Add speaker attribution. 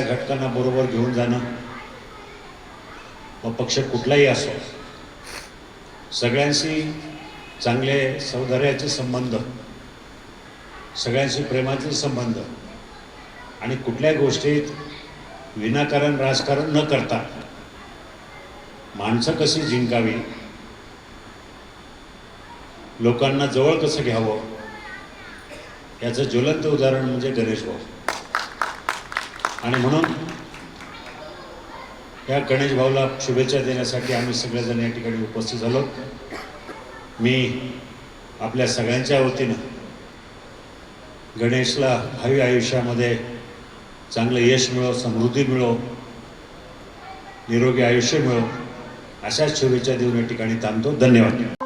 Speaker 1: पक्षाचालकांना बरोबर घेऊन जाणं. व पक्ष कुठलाही असो सगळ्यांशी चांगले सौंदर्याचे संबंध सगळ्यांशी प्रेमाचे संबंध आणि कुठल्याही गोष्टीत विनाकारण राजकारण न करता माणसं कशी जिंकावी लोकांना जवळ कसं घ्यावं याचं ज्वलंत उदाहरण म्हणजे गणेश भाऊ. आणि म्हणून या गणेश भाऊला शुभेच्छा देण्यासाठी आम्ही सगळेजण या ठिकाणी उपस्थित झालो. मी आपल्या सगळ्यांच्या वतीनं गणेशला भावी आयुष्यामध्ये चांगलं यश मिळो समृद्धी मिळो निरोगी आयुष्य मिळो अशाच शुभेच्छा देऊन या ठिकाणी थांबतो. धन्यवाद.